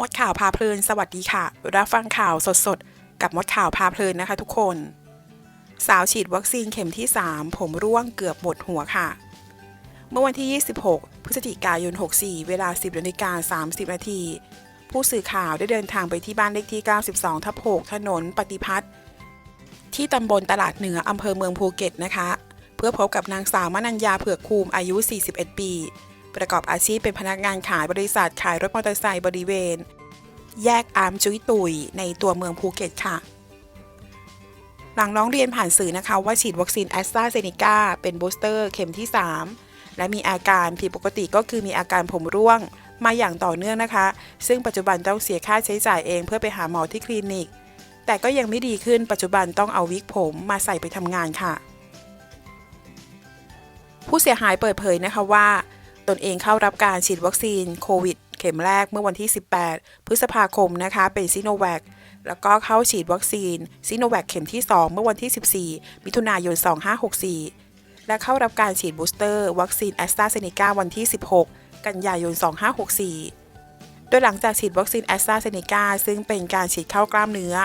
มดข่าวพาเพลิน สวัสดีค่ะ รับฟังข่าวสดๆ กับมดข่าวพาเพลินนะคะทุกคน สาวฉีดวัคซีนเข็มที่ 3 ผมร่วงเกือบหมดหัวค่ะ เมื่อวันที่ 26 พฤศจิกายน 64 เวลา 10นาฬิกา30 นาที ผู้สื่อข่าวได้เดินทางไปที่บ้านเลขที่ 92 ทับ 6 ถนนปฏิพัฒน์ที่ตำบลตลาดเหนืออำเภอเมืองภูเก็ตนะคะ เพื่อพบกับนางสาวมนัญญาเผือกคูมอายุ 41 ปี ประกอบอาชีพเป็นพนักงานขายบริษัทขายรถมอเตอร์ไซค์บริเวณ แยกอาร์มจุ้ยตุยในตัวเมืองภูเก็ตค่ะ หลังร้องเรียนผ่านสื่อนะคะว่าฉีดวัคซีนแอสตราเซเนกาเป็นบูสเตอร์เข็มที่ 3 และมีอาการผิดปกติก็คือมีอาการผมร่วงมาอย่างต่อเนื่องนะคะ ซึ่งปัจจุบันต้องเสียค่าใช้จ่ายเองเพื่อไปหาหมอที่คลินิก แต่ก็ยังไม่ดีขึ้นปัจจุบันต้องเอาวิกผมมาใส่ไปทำงานค่ะ ผู้เสียหายเปิดเผยนะคะว่า ตนเองเข้ารับการฉีดวัคซีนโควิด เข็มแรกเมื่อวันที่ 18 พฤษภาคมนะคะ เป็นซิโนแวคแล้วก็เข้าฉีดวัคซีนซิโนแวคเข็มที่ 2 เมื่อวันที่ 14 มิถุนายน 2564 และเข้ารับการฉีดบูสเตอร์ วัคซีนแอสตราเซเนกาวันที่ 16 กันยายน 2564 โดยหลังจากฉีดวัคซีนแอสตราเซเนกาซึ่งเป็นการฉีดเข้ากล้ามเนื้อ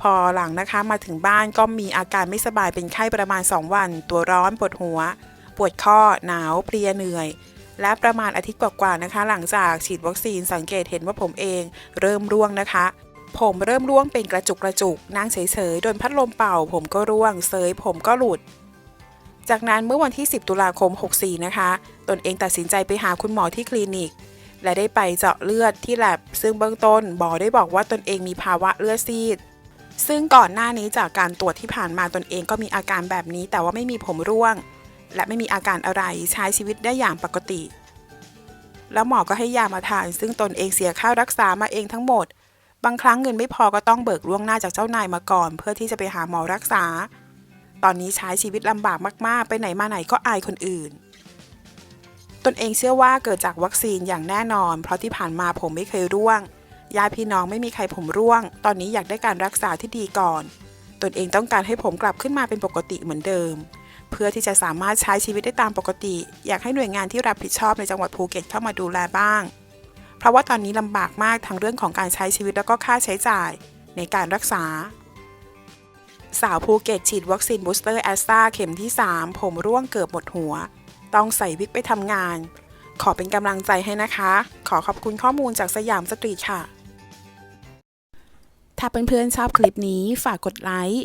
พอหลังนะคะมาถึงบ้านก็มีอาการไม่สบายเป็นไข้ประมาณ 2 วัน ตัวร้อนปวดหัว ปวดข้อหนาวเพลียเหนื่อย และประมาณอาทิตย์กว่าๆนะคะ หลังจากฉีดวัคซีนสังเกตเห็นว่าผมเองเริ่มร่วงนะคะ ผมเริ่มร่วงเป็นกระจุกกระจุกนั่งเฉยๆโดนพัดลมเป่า ผมก็ร่วงเสยผมก็หลุด จากนั้นเมื่อวันที่ 10 ตุลาคม 64 นะคะ ตนเองตัดสินใจไปหาคุณหมอที่คลินิก และได้ไปเจาะเลือดที่แลบซึ่งเบื้องต้นหมอได้บอกว่าตนเองมีภาวะเลือดซีดซึ่งก่อนหน้านี้จากการตรวจที่ผ่านมาตนเองก็มีอาการแบบนี้ แต่ว่าไม่มีผมร่วง และไม่มีอาการอะไรใช้ชีวิตได้อย่างปกติ แล้วหมอก็ให้ยามาทาน ซึ่งตนเองเสียค่ารักษามาเองทั้งหมด บางครั้งเงินไม่พอก็ต้องเบิกล่วงหน้าจากเจ้านายมาก่อน เพื่อที่จะไปหาหมอรักษา ตอนนี้ใช้ชีวิตลำบากมาก ๆ ไปไหนมาไหนก็อายคนอื่น ตนเองเชื่อว่าเกิดจากวัคซีนอย่างแน่นอน เพราะที่ผ่านมาผมไม่เคยร่วงญาติพี่น้องไม่มีใครผมร่วง ตอนนี้อยากได้การรักษาที่ดีก่อน ตนเองต้องการให้ผมกลับขึ้นมาเป็นปกติเหมือนเดิม เพื่อที่จะสามารถใช้ชีวิตได้ตามปกติ อยากให้หน่วยงานที่รับผิดชอบในจังหวัดภูเก็ตเข้ามาดูแลบ้าง เพราะว่าตอนนี้ลำบากมากทั้งเรื่องของการใช้ชีวิตแล้วก็ค่าใช้จ่ายในการรักษา สาวภูเก็ตฉีดวัคซีนบูสเตอร์แอสตราเข็มที่ 3 ผมร่วงเกือบหมดหัว ต้องใส่วิกไปทำงาน ขอเป็นกำลังใจให้นะคะ ขอขอบคุณข้อมูลจากสยามสตรีทค่ะ ถ้าเพื่อนๆชอบคลิปนี้ฝากกดไลค์